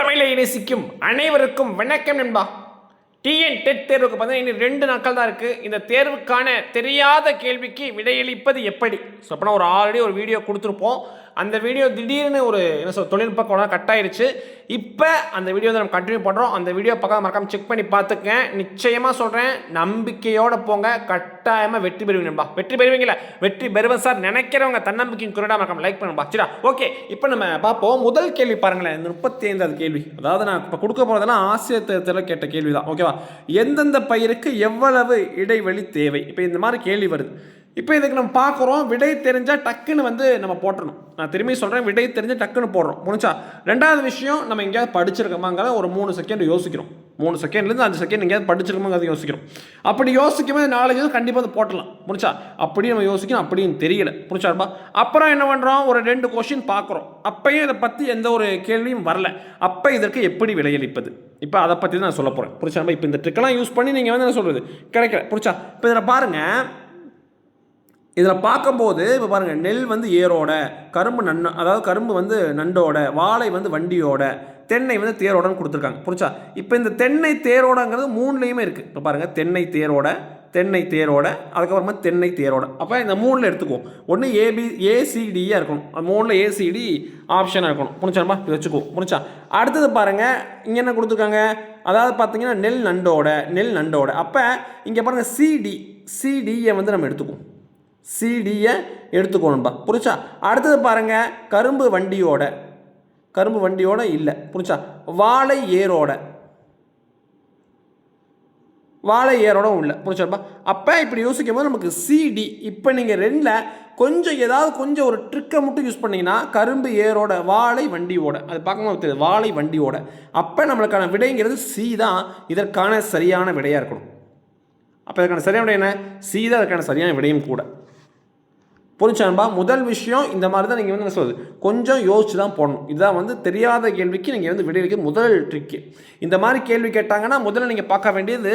தமிழை நேசிக்கும் அனைவருக்கும் வணக்கம் நண்பா. டிஎன் டெட் தேர்வுக்கு பார்த்தீங்கன்னா இன்னும் ரெண்டு நாட்கள் தான் இருக்குது இந்த தேர்வுக்கான தெரியாத கேள்விக்கு விடையளிப்பது எப்படி? ஸோ அப்படின்னா ஒரு ஆல்ரெடி ஒரு வீடியோ கொடுத்துருப்போம். அந்த வீடியோ திடீர்னு ஒரு என்ன சொல் தொழில்நுட்ப கோணம் கட் ஆயிடுச்சு இப்போ அந்த வீடியோ வந்து நம்ம கண்டினியூ பண்ணுறோம் அந்த வீடியோ பக்கம் மறக்காமல் செக் பண்ணி பார்த்துக்க நிச்சயமாக சொல்கிறேன் நம்பிக்கையோடு போங்க. கட்டாயமாக வெற்றி பெறுவீங்க நண்பா. வெற்றி பெறுவீங்களா வெற்றி பெறுவேன் சார். நினைக்கிறவங்க தன்னம்பிக்கையின் குரடா மறக்காம லைக் பண்ணுப்பா சரிடா ஓகே இப்போ நம்ம பார்ப்போம். முதல் கேள்வி பாருங்களேன். இந்த முப்பத்தி ஐந்தாவது கேள்வி. அதாவது நான் இப்போ கொடுக்க போகிறதெல்லாம் ஆசிரியர் தேர்தலில் கேட்ட கேள்வி தான் ஓகேவா எந்தெந்த பயிருக்கு எவ்வளவு இடைவெளி தேவை? இப்போ இந்த மாதிரி கேள்வி வருது. இப்போ இதுக்கு நம்ம பார்க்குறோம் விடை தெரிஞ்சால் டக்குன்னு வந்து நம்ம போட்டணும் நான் திரும்பி சொல்கிறேன் விடை தெரிஞ்சு டக்குன்னு போடுறோம். முடிச்சா ரெண்டாவது விஷயம் நம்ம எங்கேயாவது படிச்சிருக்கோமாங்கிறத ஒரு மூணு செகண்ட் யோசிக்கிறோம். மூணு செகண்ட்லேருந்து அஞ்சு செகண்ட் எங்கேயாவது படிச்சிருக்கோமாங்கிறத யோசிக்கிறோம். அப்படி யோசிக்கும் போது நாலேஜ் கண்டிப்பாக அதை போட்டலாம். முடிச்சா அப்படியும் நம்ம யோசிக்கணும் அப்படின்னு தெரியல. முடிச்சாருப்பா அப்புறம் என்ன பண்ணுறோம் ஒரு ரெண்டு கொஷின் பார்க்குறோம். அப்பயும் இதை பற்றி எந்த ஒரு கேள்வியும் வரல. அப்போ இதற்கு எப்படி விலையளிப்பது இப்போ அதை பற்றி தான் நான் சொல்ல போகிறேன் புரிச்சா இப்போ இந்த ட்ரிக்கெல்லாம் யூஸ் பண்ணி நீங்கள் வந்து என்ன சொல்கிறது கிடைக்கல. புரிச்சா இப்போ இதில் பாருங்கள் இதில் பார்க்கும்போது இப்போ பாருங்கள் நெல் வந்து ஏரோட கரும்பு நன்ன அதாவது கரும்பு வந்து நண்டோட வாழை வந்து வண்டியோட தென்னை வந்து தேரோடன்னு கொடுத்துருக்காங்க. புரிச்சா இப்போ இந்த தென்னை தேரோடங்கிறது மூணுலேயுமே இருக்குது இப்போ பாருங்கள் தென்னை தேரோட தென்னை தேரோட அதுக்கப்புறமா தென்னை தேரோட. அப்போ இந்த மூணில் எடுத்துக்குவோம். ஒன்று ஏபி ஏசிடியாக இருக்கணும். அது மூணில் ஏசிடி ஆப்ஷனாக இருக்கணும். புரிஞ்சாமா இது வச்சுக்குவோம். புரிச்சா அடுத்தது பாருங்கள் இங்கே என்ன கொடுத்துருக்காங்க? அதாவது பார்த்தீங்கன்னா நெல் நண்டோட நெல் நண்டோட. அப்போ இங்கே பாருங்கள் சிடி சிடியை வந்து நம்ம எடுத்துக்குவோம். சிடியை எடுத்துக்கணும்பா. புரிச்சா அடுத்தது பாருங்கள் கரும்பு வண்டியோட. கரும்பு வண்டியோட இல்லை. புரிச்சா வாழை ஏரோட. வாழை ஏரோடும் இல்லை புரிச்சாப்பா அப்போ இப்படி யோசிக்கும் போது நமக்கு சிடி இப்போ நீங்கள் ரெண்டில் கொஞ்சம் ஏதாவது கொஞ்சம் ஒரு ட்ரிக்கை மட்டும் யூஸ் பண்ணிங்கன்னா கரும்பு ஏரோட வாழை வண்டியோட. அது பார்க்கும்போது தெரியுது வாழை வண்டியோட. அப்போ நம்மளுக்கான விடைங்கிறது சி தான். இதற்கான சரியான விடையாக இருக்கணும். அப்போ இதற்கான சரியான விடை என்ன? சி தான் அதற்கான சரியான விடையும் கூட. புரிஞ்சான்பா முதல் விஷயம் இந்த மாதிரி தான் நீங்கள் வந்து என்ன சொல்றது? கொஞ்சம் யோசிச்சு தான் போடணும். இதுதான் வந்து தெரியாத கேள்விக்கு நீங்கள் வந்து விடையளிக்க முதல் ட்ரிக்கு இந்த மாதிரி கேள்வி கேட்டாங்கன்னா முதல்ல நீங்கள் பார்க்க வேண்டியது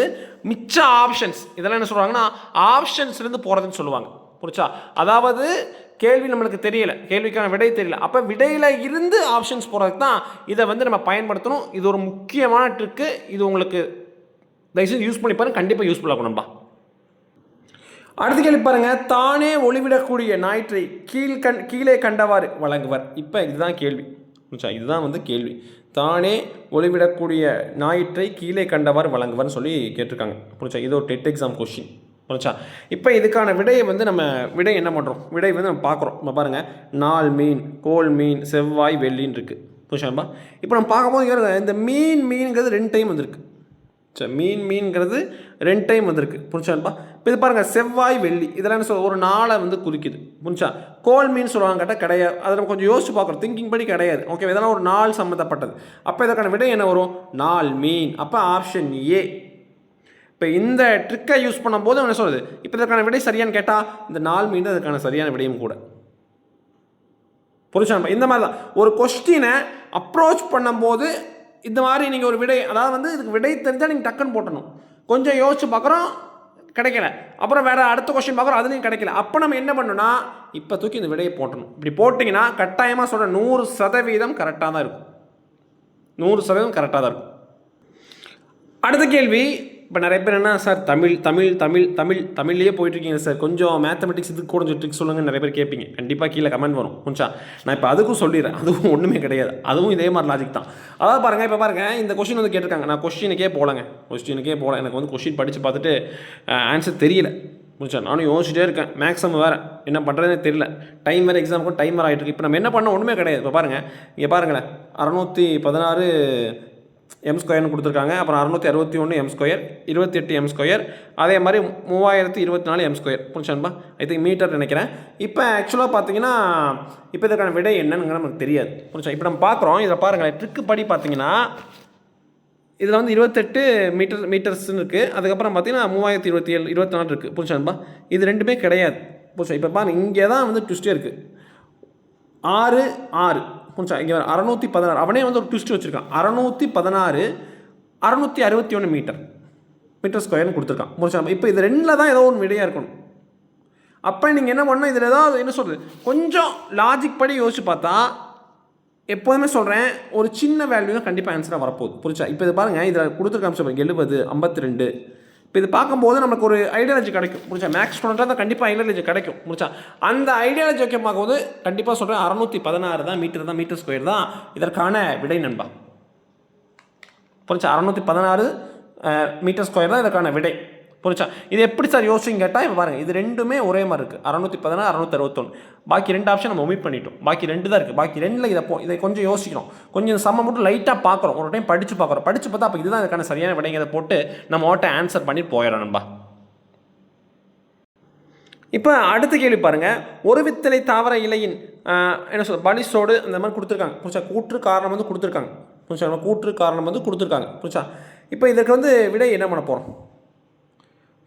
மிச்ச ஆப்ஷன்ஸ் இதெல்லாம் என்ன சொல்கிறாங்கன்னா ஆப்ஷன்ஸ்லேருந்து போகிறதுன்னு சொல்லுவாங்க. புரிச்சா அதாவது கேள்வி நம்மளுக்கு தெரியல. கேள்விக்கான விடை தெரியல. அப்போ விடையில் இருந்து ஆப்ஷன்ஸ் போகிறதுக்கு தான் இதை வந்து நம்ம பயன்படுத்தணும். இது ஒரு முக்கியமான ட்ரிக்கு இது உங்களுக்கு தயவுசெய்து யூஸ் பண்ணி பாருங்கள் கண்டிப்பாக யூஸ்ஃபுல்லாக இருக்கணும்பா அடுத்து கேள்வி பாருங்க. தானே ஒளிவிடக்கூடிய ஞாயிற்றை கீழ் கண் கீழே கண்டவாறு வழங்குவர். இப்போ இதுதான் கேள்வி. இதுதான் வந்து கேள்வி. தானே ஒளிவிடக்கூடிய ஞாயிற்றை கீழே கண்டவாறு வழங்குவார்னு சொல்லி கேட்டிருக்காங்க. புரிச்சா இது ஒரு டெட் எக்ஸாம் கொஷின் புரிச்சா இப்போ இதுக்கான விடையை வந்து நம்ம விடை என்ன பண்ணுறோம் விடை வந்து நம்ம பார்க்குறோம். நம்ம பாருங்கள் நாள் மீன் கோல் மீன் செவ்வாய் வெள்ளின்னு இருக்குது புரிச்சாம்பா இப்போ நம்ம பார்க்கும்போது இங்க இந்த மீன் மீன்கிறது ரெண்டு டைம் வந்திருக்கு. சரி மீன் மீன்கிறது ரெண்டு டைம் வந்திருக்கு. புரிச்சான்பா இப்போ இது பாருங்கள் செவ்வாய் வெள்ளி இதெல்லாம் என்ன சொல்ல ஒரு நாளை வந்து குறிக்குது. முடிஞ்சா கோல் மீன் சொல்லுவாங்க கேட்டால் கிடையாது. அதை நம்ம கொஞ்சம் யோசிச்சு பார்க்குறோம் திங்கிங் படி கிடையாது. ஓகே இதெல்லாம் ஒரு நாள் சம்மந்தப்பட்டது அப்போ இதற்கான விடை என்ன வரும்? நாள் மீன். அப்போ ஆப்ஷன் ஏ இப்போ இந்த ட்ரிக்கை யூஸ் பண்ணும்போது என்ன சொல்லுது இப்போ இதற்கான விடை சரியான்னு கேட்டால் இந்த நாள் மீன் தான் சரியான விடையும் கூட. புரிச்சான்பா இந்த மாதிரி தான் ஒரு கொஸ்டினை அப்ரோச் பண்ணும்போது இந்த மாதிரி நீங்கள் ஒரு விடை அதாவது வந்து இதுக்கு விடை தெரிஞ்சால் நீங்கள் டக்குன்னு போட்டணும். கொஞ்சம் யோசிச்சு பார்க்குறோம். கிடைக்கல. அப்புறம் வேறு அடுத்த கொஸ்டின் பார்க்குறோம் அதுலேயும் கிடைக்கல. அப்போ நம்ம என்ன பண்ணணும்னா இப்போ தூக்கி இந்த விடையை போட்டணும். இப்படி போட்டிங்கன்னா கட்டாயமாக சொல்கிற நூறு சதவீதம் கரெக்டாக தான் இருக்கும். நூறு சதவீதம் கரெக்டாக தான் இருக்கும். அடுத்த கேள்வி இப்போ நிறைய பேர் என்ன சார் தமிழ் தமிழ் தமிழ் தமிழ் தமிழ்லேயே போயிட்டுருக்கீங்க சார். கொஞ்சம் மேத்தமெட்டிக்ஸ் இதுக்கு கூட கொஞ்சம் ட்ரிக்ஸ் சொல்லுங்கள் நிறைய பேர் கேட்பீங்க. கண்டிப்பாக கீழே கமெண்ட் வரும். கொஞ்சம் நான் இப்போ அதுக்கும் சொல்லிடுறேன். அதுவும் ஒன்றுமே கிடையாது. அதுவும் இதே மாதிரி லாஜிக் தான். அதாவது பாருங்கள் இப்போ பாருங்கள் இந்த கொஷின் வந்து கேட்டிருக்காங்க. நான் கொஸ்டினுக்கே போகலங்க. கொஸ்டினுக்கே போகல. எனக்கு வந்து கொஷின் படித்து பார்த்துட்டு ஆன்சர் தெரியல. முடிச்சா நானும் யோசிச்சிட்டே இருக்கேன். மேக்ஸிமம் வேறு. என்ன பண்ணுறதுனே தெரியல. டைம் வேறு எக்ஸாமுக்கும் டைம் வேறு ஆகிட்டு இருக்கு இப்போ நம்ம என்ன பண்ண ஒன்றுமே கிடையாது. இப்போ பாருங்கள் இங்கே பாருங்களேன். அறநூற்றி பதினாறு எம் ஸ்கொயர்னு கொடுத்துருக்காங்க. அப்புறம் அறுநூற்றி அறுபத்தி ஒன்று எம் ஸ்கொயர் இருபத்தெட்டு எம் ஸ்கொயர் அதே மாதிரி மூவாயிரத்தி இருபத்தி நாலு எம் ஸ்கொயர் புரிச்சான்பா ஐ திங்க் மீட்டர் நினைக்கிறேன். இப்போ ஆக்சுவலாக பார்த்தீங்கன்னா இப்போ இதுக்கான விடை என்னன்னு நமக்கு தெரியாது. புரிஞ்சா இப்போ நம்ம பார்க்குறோம். இதில் பாருங்களேன். ட்ரிக்கு படி பார்த்தீங்கன்னா இதில் வந்து இருபத்தெட்டு மீட்டர் மீட்டர்ஸ்னு இருக்குது அதுக்கப்புறம் பார்த்தீங்கன்னா மூவாயிரத்தி இருபத்தி ஏழு இருபத்தி நாலு இருக்குது புரிச்சான்பா இது ரெண்டுமே கிடையாது. புரிஞ்சா இப்போ பாருங்கள் இங்கே தான் வந்து ட்விஸ்டே இருக்குது ஆறு ஆறு. புரிஞ்சா? இங்கே அறநூற்றி பதினாறு. அவனே வந்து ஒரு ட்விஸ்ட் வச்சுருக்கான். அறநூற்றி பதினாறு அறநூற்றி அறுபத்தி ஒன்று மீட்டர் மீட்டர் ஸ்கொயர்னு கொடுத்துருக்கான். புரிச்சா இப்போ இது ரெண்டில் தான் ஏதோ ஒன்று விடையாக இருக்கணும். அப்போ நீங்கள் என்ன பண்ணணும்? இதில் ஏதாவது என்ன சொல்கிறது கொஞ்சம் லாஜிக் படி யோசிச்சு பார்த்தா எப்போதுமே சொல்கிறேன் ஒரு சின்ன வேல்யூ தான் கண்டிப்பாக ஆன்சராக வரப்போகுது. புரிச்சா இப்போ இது பாருங்கள் இதில் கொடுத்துருக்க அம்சம் எழுபது ஐம்பத்தி ரெண்டு. இப்போ இது பார்க்கும்போது நமக்கு ஒரு ஐடியாலஜி கிடைக்கும். முடிச்சா மேக்ஸ் ஸ்டூடெண்ட்டாக தான் கண்டிப்பாக ஐடியாலஜி கிடைக்கும். முடிச்சா அந்த ஐடியாலஜி வைக்க பார்க்கும்போது கண்டிப்பாக சொல்கிறேன் அறநூற்றி பதினாறு தான் மீட்டர் தான் மீட்டர் ஸ்கொயர் தான் இதற்கான விடை நண்பா. புரிஞ்சா? அறநூற்றி பதினாறு மீட்டர் ஸ்கொயர் தான் இதற்கான விடை. புரிச்சா இது எப்படி சார் யோசிச்சுங்க கேட்டால் இப்போ பாருங்கள் இது ரெண்டுமே ஒரே மாதிரி இருக்குது அறநூற்றி பதினாறு அறநூற்றி அறுபத்தொன்று பாக்கி ரெண்டு ஆப்ஷன் நம்ம ஒமிட் பண்ணிட்டோம். பாக்கி ரெண்டு தான் இருக்குது பாக்கி ரெண்டில் இதை போ இதை கொஞ்சம் யோசிக்கணும். கொஞ்சம் சம்ம மட்டும் லைட்டாக பார்க்குறோம் ஒரு டைம் படித்து பார்க்குறோம் படித்து பார்த்தா அப்போ இதுதான் இதுக்கான சரியான விடைங்கிறத போட்டு நம்ம ஓட்ட ஆன்சர் பண்ணி போயிடறோம் நண்பா. இப்போ அடுத்த கேள்வி பாருங்கள் ஒரு வித்தலை தாவர இலையின் என்ன சொல்ற பலிசோடு அந்த மாதிரி கொடுத்துருக்காங்க. புரிச்சா கூற்று காரணம் வந்து கொடுத்துருக்காங்க. புரிச்சா கூற்று காரணம் வந்து கொடுத்துருக்காங்க. புரிச்சா இப்போ இதற்கு வந்து விடை என்ன பண்ண போகிறோம்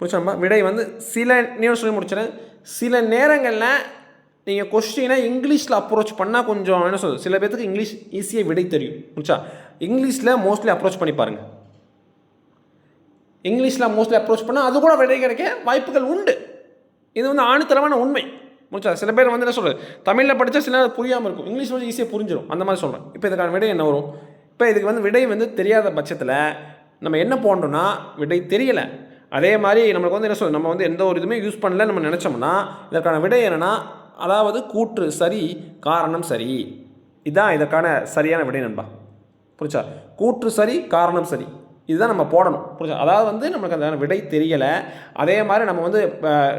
புரிச்சா நம்ம விடை வந்து சில நியூஸ் சொல்லி முடிச்சிடேன் சில நேரங்களில் நீங்கள் கொஸ்டினை இங்கிலீஷில் அப்ரோச் பண்ணால் கொஞ்சம் என்ன சொல்றது? சில பேர்த்துக்கு இங்கிலீஷ் ஈஸியாக விடை தெரியும். முடிச்சா இங்கிலீஷில் மோஸ்ட்லி அப்ரோச் பண்ணி பாருங்கள் இங்கிலீஷில் மோஸ்ட்லி அப்ரோச் பண்ணால் அது கூட விடை கிடைக்க வாய்ப்புகள் உண்டு. இது வந்து ஆணித்தரமான உண்மை. முடிச்சா சில பேர் வந்து என்ன சொல்கிறது தமிழில் படித்தா சில நேரம் புரியாமல் இருக்கும். இங்கிலீஷ் வந்து ஈஸியாக புரிஞ்சிடும் அந்த மாதிரி சொல்கிறேன் இப்போ இதுக்கான விடை என்ன வரும்? இப்போ இதுக்கு வந்து விடை வந்து தெரியாத பட்சத்தில் நம்ம என்ன போடணும்னா விடை தெரியலை. அதே மாதிரி நம்மளுக்கு வந்து என்ன சொல்றது நம்ம வந்து எந்த ஒரு இதுவுமே யூஸ் பண்ணல நம்ம நினச்சோம்னா இதற்கான விடை என்னென்னா அதாவது கூற்று சரி காரணம் சரி. இதுதான் இதற்கான சரியான விடை நண்பா. புரிச்சா கூற்று சரி காரணம் சரி. இதுதான் நம்ம போடணும். புரிஞ்சா? அதாவது வந்து நமக்கு அந்த விடை தெரியலை. அதே மாதிரி நம்ம வந்து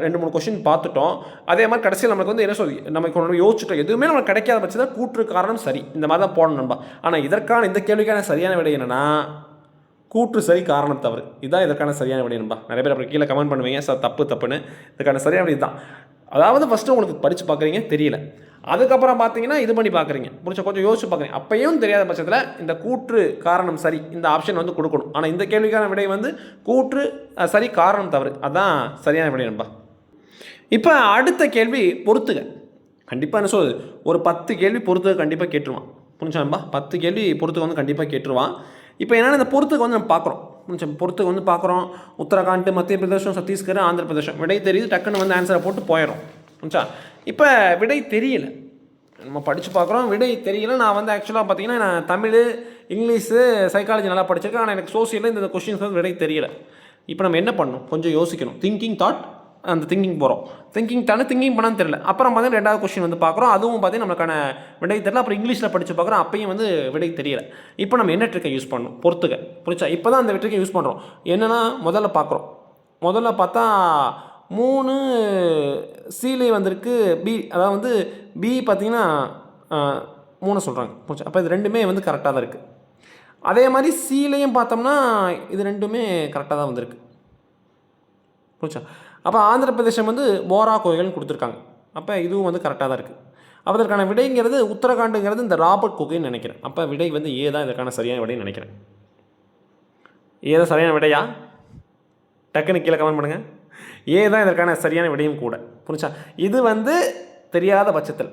ரெண்டு மூணு கொஷின் பார்த்துட்டோம். அதே மாதிரி கடைசியில் நமக்கு வந்து என்ன சொல்லி நமக்கு ஒன்று யோசிச்சுட்டோம். எதுவுமே நம்மளுக்கு கிடைக்காத பட்சத்தில் கூற்று காரணம் சரி. இந்த மாதிரி தான் போடணும் நண்பா. ஆனால் இதற்கான இந்த கேள்விக்கான சரியான விடை என்னென்னா கூற்று சரி காரணம் தவறு. இதுதான் இதற்கான சரியான விடை நண்பா. நிறைய பேர் அப்புறம் கீழே கமெண்ட் பண்ணுவீங்க சார் தப்பு தப்புன்னு. இதுக்கான சரியான விடை தான் அதாவது ஃபஸ்ட்டு உங்களுக்கு படித்து பார்க்குறீங்க தெரியல. அதுக்கப்புறம் பார்த்தீங்கன்னா இது பண்ணி பார்க்குறீங்க. புரிச்ச கொஞ்சம் யோசிச்சு பார்க்குறீங்க. அப்பையும் தெரியாத பட்சத்தில் இந்த கூற்று காரணம் சரி இந்த ஆப்ஷன் வந்து கொடுக்கணும். ஆனால் இந்த கேள்விக்கான விடை வந்து கூற்று சரி காரணம் தவறு. அதுதான் சரியான விடை நண்பா. இப்போ அடுத்த கேள்வி பொறுத்துக. கண்டிப்பாக என்ன சொல்லுது ஒரு பத்து கேள்வி பொறுத்துக கண்டிப்பாக கேட்டுருவான். புரிஞ்சாம்பா பத்து கேள்வி பொறுத்துக்க வந்து கண்டிப்பாக கேட்டுருவான். இப்போ என்னென்னா இந்த பொறுத்துக்கு வந்து நம்ம பார்க்குறோம். பொறுத்துக்கு வந்து பார்க்குறோம். உத்தரகாண்ட் மத்திய பிரதேசம் சத்தீஸ்கர் ஆந்திர பிரதேசம். விடை தெரியுது டக்குன்னு வந்து ஆன்சரை போட்டு போயிடும் புரிஞ்சா? இப்போ விடை தெரியல. நம்ம படித்து பார்க்குறோம். விடை தெரியல. நான் வந்து ஆக்சுவலாக பார்த்தீங்கன்னா நான் தமிழ் இங்கிலீஷு சைக்காலஜி நல்லா படிச்சிருக்கேன். ஆனால் எனக்கு சோசியலில் இந்த கொஷின்ஸ் வந்து விடை தெரியல. இப்போ நம்ம என்ன பண்ணணும்? கொஞ்சம் யோசிக்கணும். திங்கிங் தாட் அந்த திங்கிங் போகிறோம் திங்கிங் தானே திங்கிங் பண்ணான்னு தெரியல. அப்புறம் பார்த்தீங்கன்னா ரெண்டாவது கொஸ்டின் வந்து பார்க்குறோம். அதுவும் பார்த்தீங்கன்னா நம்மளுக்கான விடை தெரியல. அப்புறம் இங்கிலீஷில் படித்து பார்க்குறோம். அப்பையும் வந்து விடை தெரியல. இப்போ நம்ம என்ன ட்ரிக்கை யூஸ் பண்ணணும்? பொறுத்துக்க. புரிச்சா இப்போ தான் அந்த ட்ரிக்கை யூஸ் பண்ணுறோம் என்னென்னா முதல்ல பார்க்குறோம். முதல்ல பார்த்தா மூணு சீலை வந்திருக்கு. பி அதாவது வந்து பி பார்த்தீங்கன்னா மூணு சொல்கிறாங்க புரிச்சா அப்போ இது ரெண்டுமே வந்து கரெக்டாக தான் இருக்குது அதே மாதிரி சீலையும் பார்த்தோம்னா இது ரெண்டுமே கரெக்டாக தான் வந்திருக்கு. புரிச்சா அப்போ ஆந்திர பிரதேசம் வந்து போரா கோயில்னு கொடுத்துருக்காங்க. அப்போ இதுவும் வந்து கரெக்டாக தான் இருக்குது அப்போ அதற்கான விடைங்கிறது உத்தரகாண்டுங்கிறது இந்த ராபர்ட் குகைன்னு நினைக்கிறேன். அப்போ விடை வந்து ஏ தான் இதற்கான சரியான விடைன்னு நினைக்கிறேன். ஏ தான் சரியான விடையா? டக்குன்னு கீழே கமெண்ட் பண்ணுங்கள் ஏ தான் இதற்கான சரியான விடையும் கூட. புரிஞ்சா? இது வந்து தெரியாத பட்சத்தில்.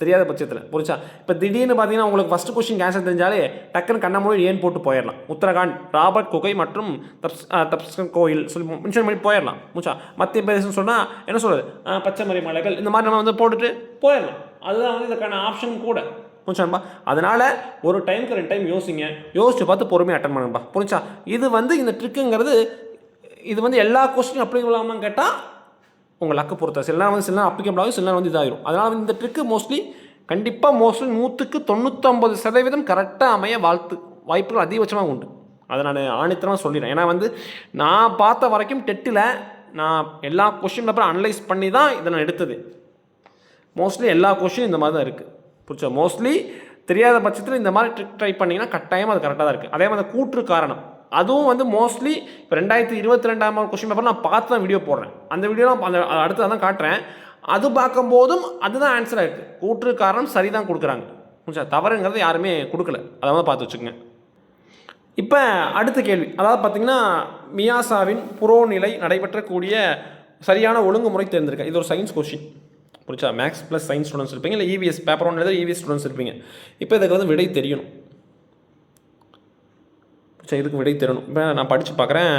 தெரியாத பட்சத்தில் புரிச்சா இப்போ திடீர்னு பார்த்தீங்கன்னா உங்களுக்கு ஃபஸ்ட்டு கொஸ்டின் ஆன்சர் தெரிஞ்சாலே டக்குன்னு கண்ண மூடி ஏன் போட்டு போயிடலாம் உத்தரகாண்ட் ராபர்ட் குகை மற்றும் தப்ஸ் தப்ஸ்கன் கோயில் சொல்லி மென்ஷன் பண்ணி போயிடலாம் முச்சா மத்திய பிரதேசம் சொன்னால் என்ன சொல்கிறது பச்சைமறை மலைகள் இந்த மாதிரி நம்ம வந்து போட்டுட்டு போயிடலாம் அதுதான் வந்து இதற்கான ஆப்ஷன் கூட புரிஞ்சான்பா அதனால் ஒரு டைமுக்கு ரெண்டு டைம் யோசிங்க. யோசிச்சு பார்த்து பொறுமையாக அட்டன் பண்ணுங்கப்பா புரிஞ்சா? இது வந்து இந்த ட்ரிக்குங்கிறது இது வந்து எல்லா கொஸ்டின் அப்படி இல்லாமல் கேட்டால் உங்கள் லக்கு பொறுத்த சில நேரம் வந்து சில நேரம் அப்ளிகபிள் ஆகும் சில நேரம் வந்து இதாகிடும் அதனால் வந்து இந்த ட்ரிக்கு மோஸ்ட்லி கண்டிப்பாக மோஸ்ட்லி நூற்றுக்கு தொண்ணூற்றம்பது சதவீதம் கரெக்டாக அமைய வாழ்த்து வாய்ப்புகள் அதிகபட்சமாக உண்டு. அதை நான் ஆணித்தரமாக சொல்லிடுறேன். ஏன்னா வந்து நான் பார்த்த வரைக்கும் டெட்டில் நான் எல்லா கொஷின் பேப்பரும் அனலைஸ் பண்ணி தான் இதை நான் எடுத்தது. மோஸ்ட்லி எல்லா கொஷினும் இந்த மாதிரி தான் இருக்குது புரிச்சா மோஸ்ட்லி தெரியாத பட்சத்தில் இந்த மாதிரி ட்ரிக் ட்ரை பண்ணிங்கன்னா கட்டாயமாக அது கரெக்டாக தான் இருக்குது அதே மாதிரி அந்த கூற்று காரணம். அதுவும் வந்து மோஸ்ட்லி இப்போ ரெண்டாயிரத்தி இருபத்தி ரெண்டாம் கொஷின் பேப்பர் நான் பார்த்து தான் வீடியோ போடுறேன். அந்த வீடியோ அந்த அடுத்து தான் காட்டுறேன். அது பார்க்கும்போதும் அதுதான் ஆன்சராக இருக்குது கூற்று காரணம் சரி தான் கொடுக்குறாங்க. புரிச்சா தவறுங்கிறது யாருமே கொடுக்கல. அதை வந்து பார்த்து வச்சுக்கோங்க. இப்போ அடுத்த கேள்வி. அதாவது பார்த்தீங்கன்னா மியாசாவின் புறோநிலை நடைபெற்றக்கூடிய சரியான ஒழுங்குமுறை தேர்ந்தெடுக்க. இது ஒரு சயின்ஸ் கொஷின் புரிச்சா மேக்ஸ் ப்ளஸ் சயின்ஸ் ஸ்டூடெண்ட்ஸ் இருப்பீங்க. இல்லை இவிஎஸ் பேப்பர் ஒன் எழுத இவிஎஸ் ஸ்டூடெண்ட்ஸ் இருப்பீங்க. இப்போ இதுக்கு வந்து விடை தெரியணும். சரி இதுக்கு விடை தெரியணும் இப்போ நான் படித்து பார்க்குறேன்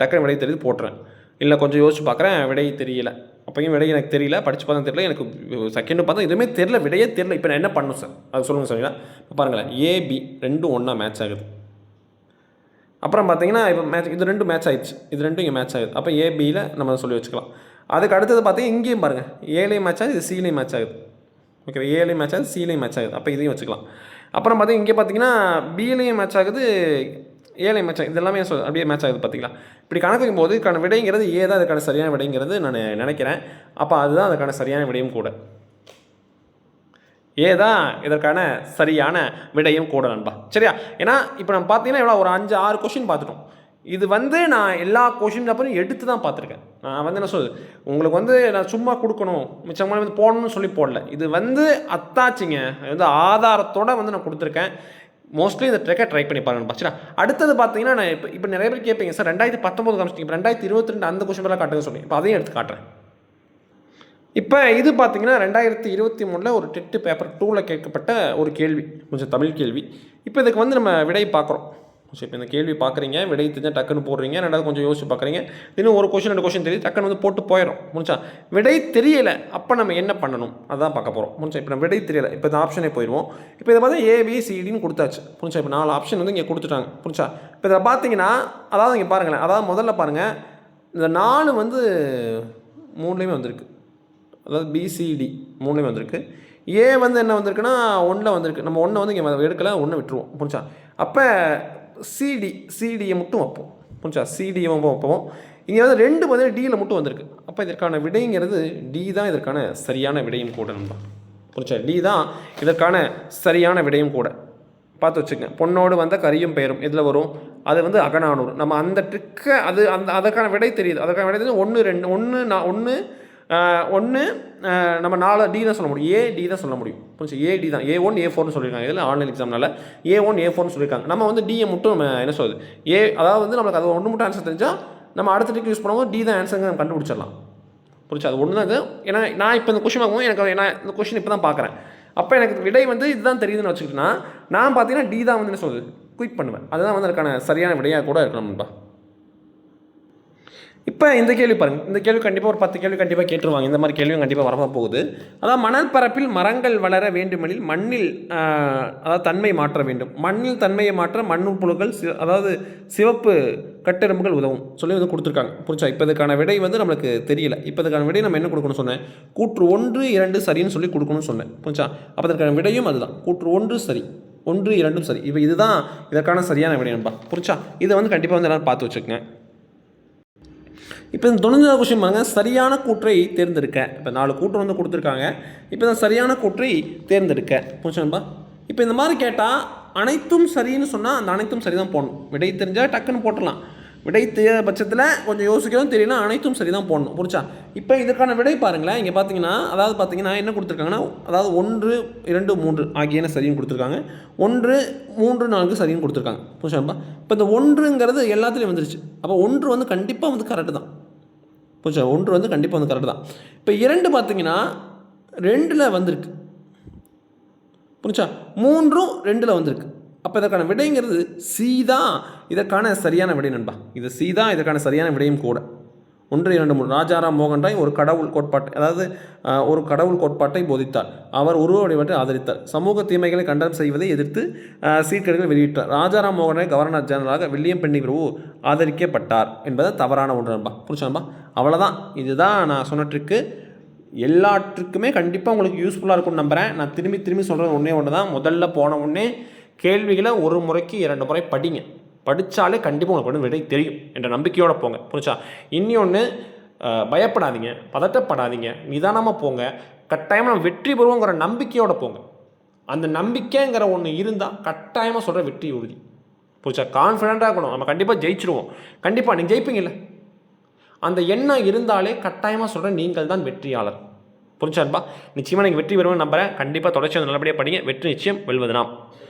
டக்குனு விடை தெரியுது போட்டுறேன். இல்லை கொஞ்சம் யோசிச்சு பார்க்குறேன் விடை தெரியல. அப்போயும் விடை எனக்கு தெரியல படித்து பார்த்தா தெரியல எனக்கு செகண்டு பார்த்தா எதுவுமே தெரியல விடையே தெரியல. இப்போ நான் என்ன பண்ணணும் சார் அது சொல்லுங்கள் சரிங்களா இப்போ பாருங்களேன் ஏபி ரெண்டும் ஒன்றா மேட்ச் ஆகுது. அப்புறம் பார்த்தீங்கன்னா இப்போ மேட்ச் இது ரெண்டும் மேட்ச் ஆயிடுச்சு. இது ரெண்டும் இங்கே மேட்ச் ஆகுது. அப்போ ஏபியில் நம்ம சொல்லி வச்சுக்கலாம். அதுக்கு அடுத்தது பார்த்தீங்கன்னா இங்கேயும் பாருங்கள் ஏலையும் மேட்ச் ஆகுது இது சிலையும் மேட்ச் ஆகுது. ஓகே ஏலையும் மேட்ச் ஆகுது சீலையும் மேட்ச் ஆகுது. அப்போ இதையும் வச்சுக்கலாம். அப்புறம் பார்த்திங்க இங்கே பார்த்தீங்கன்னா பிலேயும் மேட்ச் ஆகுது ஏழை மேட்ச் ஆகுது எல்லாமே சொல் அப்படியே மேட்ச் ஆகுது பார்த்தீங்களா இப்படி கணக்கு போது இதுக்கான விடைங்கிறது ஏ தான் அதுக்கான சரியான விடைங்கிறது நான் நினைக்கிறேன். அப்போ அதுதான் அதுக்கான சரியான விடையும் கூட. ஏதான் இதற்கான சரியான விடையும் கூட நண்பா. சரியா? ஏன்னா இப்போ நம்ம பார்த்தீங்கன்னா எவ்வளோ ஒரு அஞ்சு ஆறு கொஷின் பார்த்துட்டோம். இது வந்து நான் எல்லா கொஷின் பேப்பரும் எடுத்து தான் பார்த்துருக்கேன். நான் வந்து என்ன சொல்லுது உங்களுக்கு வந்து நான் சும்மா கொடுக்கணும். மிச்சமாக வந்து போடணும்னு சொல்லி போடல. இது வந்து அத்தாச்சிங்க. இது வந்து ஆதாரத்தோட வந்து நான் கொடுத்துருக்கேன். மோஸ்ட்லி இந்த ட்ரெக்கை ட்ரை பண்ணி பாருங்க சரியா அடுத்தது பார்த்தீங்கன்னா நான் இப்போ இப்போ நிறைய பேர் கேட்பீங்க சார் ரெண்டாயிரத்தி பத்தொம்பது காமிச்சிங்க இப்போ ரெண்டாயிரத்தி இருபத்தி ரெண்டு அந்த கொஷின் எல்லாம் காட்டுங்க சொல்லி. இப்போ அதையும் எடுத்து காட்டுறேன். இப்போ இது பார்த்தீங்கன்னா ரெண்டாயிரத்தி இருபத்தி மூணில் ஒரு டெட்டு பேப்பர் டூவில் கேட்கப்பட்ட ஒரு கேள்வி. கொஞ்சம் தமிழ் கேள்வி. இப்போ இதுக்கு வந்து நம்ம விடை பார்க்குறோம். ஸோ இப்போ இந்த கேள்வி பார்க்குறீங்க விடை தெரிஞ்சால் டக்குன்னு போடுறீங்க ரெண்டாவது கொஞ்சம் யோசிச்சு பார்க்குறீங்க இன்னும் ஒரு கொஷின் ரெண்டு கொஷின் தெரியுது டக்குன்னு வந்து போட்டு போயிடும் முடிச்சா விடை தெரியலை அப்போ நம்ம என்ன பண்ணணும்? அதான் பார்க்க போகிறோம் முடிச்சா இப்போ நம்ம விடை தெரியலை இப்போ இந்த ஆப்ஷனே போயிடுவோம். இப்போ இதை பார்த்தா ஏபிசிடின்னு கொடுத்தாச்சு. புரிஞ்சா இப்போ நாலு ஆப்ஷன் வந்து இங்கே கொடுத்துட்டாங்க. புரிஞ்சா இப்போ இதில் பார்த்தீங்கன்னா அதாவது இங்கே பாருங்களேன் அதாவது முதல்ல பாருங்கள் இந்த நாலு வந்து மூணுலேயுமே வந்திருக்கு. அதாவது பிசிடி மூணுலேயும் வந்திருக்கு. ஏ வந்து என்ன வந்திருக்குன்னா ஒன்றில் வந்திருக்கு. நம்ம ஒன்றை வந்து இங்கே எடுக்கலை ஒன்று விட்டுருவோம். புரிஞ்சா அப்போ சிடி சிடியை மட்டும் வைப்போம். புரிஞ்சா சிடியை வைப்போம். இங்கே வந்து ரெண்டு வந்து டியில் மட்டும் வந்திருக்கு. அப்போ இதற்கான விடைங்கிறது டி தான் இதற்கான சரியான விடையும் கூட நண்பா. புரிஞ்சா டி தான் இதற்கான சரியான விடையும் கூட. பார்த்து வச்சுக்கங்க. பொண்ணோடு வந்த கரியும் பெயரும் இதில் வரும்? அது வந்து அகநானூறு. நம்ம அந்த ட்ரிக்கை அது அந்த அதற்கான விடை தெரியுது. அதற்கான விடை தெரியுது. ஒன்று ரெண்டு ஒன்று நான் ஒன்று ஒன்று நம்ம நாலு டி தான் சொல்ல முடியும். ஏ டி தான் சொல்ல முடியும். புரிஞ்சு ஏ டி தான். ஏ ஒன் ஏ ஃபோர்னு சொல்லியிருக்காங்க இதில் ஆன்லைன் எக்ஸாம்னால ஏ ஒன் ஏ ஃபோர்னு சொல்லியிருக்காங்க நம்ம வந்து டியை மட்டும் நம்ம என்ன சொல்லுது ஏ அதாவது வந்து நம்மளுக்கு அது ஒன்று மட்டும் ஆன்சர் தெரிஞ்சால் நம்ம அடுத்த டிக்கு யூஸ் பண்ணும்போது டி தான் ஆன்சருங்க நம்ம கண்டுபிடிச்சிடலாம். புரிச்சு அது ஒன்று தான் இது. ஏன்னா நான் இப்போ இந்த கொஷின் பார்க்கும்போது எனக்கு நான் இந்த கொஷின் இப்போ தான் பார்க்குறேன். அப்போ எனக்கு விடை வந்து இதுதான் தெரியுதுன்னு வச்சுக்கிட்டேன்னா நான் பார்த்தீங்கன்னா டி தான் வந்து என்ன சொல்லுது குயிக் பண்ணுவேன். அதுதான் வந்து அதுக்கான சரியான விடையாக கூட இருக்கணும்பா இப்போ இந்த கேள்வி பாருங்கள் இந்த கேள்வி கண்டிப்பாக ஒரு பத்து கேள்வி கண்டிப்பாக கேட்டுருவாங்க. இந்த மாதிரி கேள்வியும் கண்டிப்பாக வரதான் போகுது. அதாவது மணல் பரப்பில் மரங்கள் வளர வேண்டுமெனில் மண்ணில் அதாவது தன்மை மாற்ற வேண்டும். மண்ணில் தன்மையை மாற்ற மண்ணுள் புழுக்கள் சி அதாவது சிவப்பு கட்டெரும்புகள் உதவும். சொல்லி வந்து கொடுத்துருக்காங்க. புரிச்சா இப்போ இதுக்கான விடை வந்து நம்மளுக்கு தெரியல. இப்போ இதுக்கான விடை நம்ம என்ன கொடுக்கணும்னு சொன்னேன்? கூற்று ஒன்று இரண்டு சரின்னு சொல்லி கொடுக்கணும்னு சொன்னேன். புரிச்சா அப்போ இதற்கான விடையும் அதுதான். கூற்று ஒன்று சரி. ஒன்று இரண்டும் சரி. இப்போ இதுதான் இதற்கான சரியான விடை நண்பா. புரிச்சா இதை வந்து கண்டிப்பாக வந்து எல்லாரும் பார்த்து வச்சுக்கோங்க. இப்போ இந்த தொண்ணூறு கொஸ்டின் பாருங்க சரியான கூற்றை தேர்ந்தெடுக்க. இப்போ நாலு கூற்று வந்து கொடுத்துருக்காங்க. இப்போ இந்த சரியான கூற்றை தேர்ந்தெடுக்க. புரிச்சுன்பா இப்போ இந்த மாதிரி கேட்டால் அனைத்தும் சரின்னு சொன்னால் அந்த அனைத்தும் சரி தான் போடணும். விடை தெரிஞ்சால் டக்குன்னு போட்டுடலாம். விடை தெரியாத பட்சத்தில் கொஞ்சம் யோசிக்கவும் தெரியல அனைத்தும் சரி தான் போடணும். புரிச்சா இப்போ இதற்கான விடை பாருங்களேன். இங்கே பார்த்தீங்கன்னா அதாவது பார்த்தீங்கன்னா என்ன கொடுத்துருக்காங்கன்னா அதாவது ஒன்று இரண்டு மூன்று ஆகியன சரியும் கொடுத்துருக்காங்க. ஒன்று மூன்று நான்கு சரியும் கொடுத்துருக்காங்க. புரிச்சாப்பா இப்போ இந்த ஒன்றுங்கிறது எல்லாத்துலேயும் வந்துருச்சு. அப்போ ஒன்று வந்து கண்டிப்பாக வந்து கரெக்டு தான். புரிச்சா ஒன்று வந்து கண்டிப்பாக வந்து கரெக்டு தான். இப்போ இரண்டு பார்த்தீங்கன்னா ரெண்டில் வந்திருக்கு. புரிச்சா மூன்றும் ரெண்டில் வந்திருக்கு. அப்போ இதற்கான விடைங்கிறது சி தான். இதற்கான சரியான விடை நண்பா. இது சி தான் இதற்கான சரியான விடையும் கூட. ஒன்று இரண்டு மூணு ராஜாராம் மோகன் ராய் ஒரு கடவுள் கோட்பாட்டை அதாவது ஒரு கடவுள் கோட்பாட்டை போதித்தார். அவர் உருவ ஆதரித்தார். சமூக தீமைகளை கண்டனம் செய்வதை எதிர்த்து சீர்கேடுகள் வெளியிட்டார். ராஜாராம் மோகன் ராய் கவர்னர் ஜெனரலாக வில்லியம் பெண்ணி பிரபு ஆதரிக்கப்பட்டார் என்பது தவறான ஒன்று நண்பா. புரிச்சா அவ்வளோதான் இதுதான் நான் சொன்ன எல்லாற்றுக்குமே கண்டிப்பாக உங்களுக்கு யூஸ்ஃபுல்லாக இருக்கும்னு நம்புகிறேன் நான் திரும்பி திரும்பி சொல்கிறது ஒன்றே ஒன்று தான் முதல்ல போன உடனே கேள்விகளை ஒரு முறைக்கு இரண்டு முறை படிங்க. படித்தாலே கண்டிப்பாக உங்களுக்கு வந்து விடை தெரியும் என்ற நம்பிக்கையோடு போங்க. புரிச்சா இன்னொன்று பயப்படாதீங்க பதட்டப்படாதீங்க நிதானமாக போங்க கட்டாயமாக நம்ம வெற்றி பெறுவோங்கிற நம்பிக்கையோடு போங்க. அந்த நம்பிக்கைங்கிற ஒன்று இருந்தால் கட்டாயமாக சொல்கிற வெற்றி உறுதி. புரிச்சா கான்ஃபிடெண்ட்டாக இருக்கணும். நம்ம கண்டிப்பாக ஜெயிச்சிருவோம். கண்டிப்பாக நீங்கள் ஜெயிப்பீங்கல்ல? அந்த எண்ணம் இருந்தாலே கட்டாயமாக சொல்கிறேன் நீங்கள் தான் வெற்றியாளர். புரிஞ்சான்பா நிச்சயமாக நீங்கள் வெற்றி பெறுவேன் நம்புறேன். கண்டிப்பாக தொடர்ச்சி நல்லபடியாக படிங்க. வெற்றி நிச்சயம் வெல்வது நாம்.